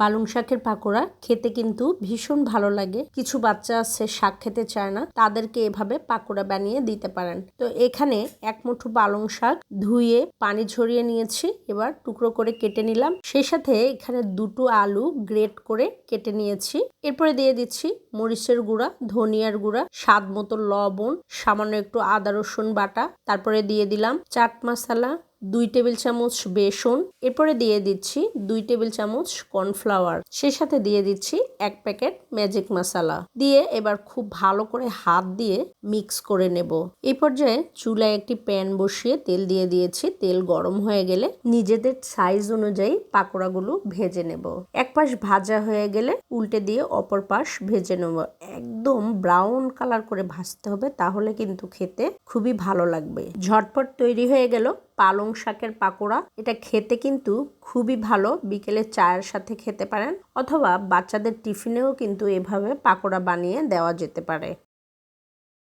পালং শাকের পাকোড়া খেতে কিন্তু ভীষণ ভালো লাগে। কিছু বাচ্চা আছে, শাক খেতে চায় না, তাদেরকে এভাবে পাকোড়া বানিয়ে দিতে পারেন। তো এখানে এক মুঠো পালং শাক ধুয়ে পানি ঝরিয়ে নিয়েছি, এবার টুকরো করে কেটে নিলাম। সেই সাথে এখানে দুটো আলু গ্রেট করে কেটে নিয়েছি। এরপরে দিয়ে দিচ্ছি মরিচের গুঁড়া, ধনিয়ার গুঁড়া, স্বাদ মতো লবণ, সামান্য একটু আদা রসুন বাটা। তারপরে দিয়ে দিলাম চাট মশলা দুই টেবিল চামচ বেসন, এরপরে দিয়ে দিচ্ছি দুই টেবিল চামচ কর্নফ্লাওয়ার। সেই সাথে দিয়ে দিচ্ছি এক প্যাকেট ম্যাজিক মশলা। দিয়ে এবার খুব ভালো করে হাত দিয়ে মিক্স করে নেব। এই পর্যায়ে চুলায় একটি প্যান বসিয়ে তেল দিয়ে দিয়েছি। তেল গরম হয়ে গেলে নিজেদের সাইজ অনুযায়ী পাকোড়াগুলো ভেজে নেব। এক পাশ ভাজা হয়ে গেলে উল্টে দিয়ে অপর পাশ ভেজে নেব। একদম ব্রাউন কালার করে ভাজতে হবে, তাহলে কিন্তু খেতে খুবই ভালো লাগবে। ঝটপট তৈরি হয়ে গেল পালং শাকের পাকোড়া। এটা খেতে কিন্তু খুবই ভালো। বিকেলে চায়ের সাথে খেতে পারেন। অথবা বাচ্চাদের টিফিনেও কিন্তু এভাবে পাকোড়া বানিয়ে দেওয়া যেতে পারে।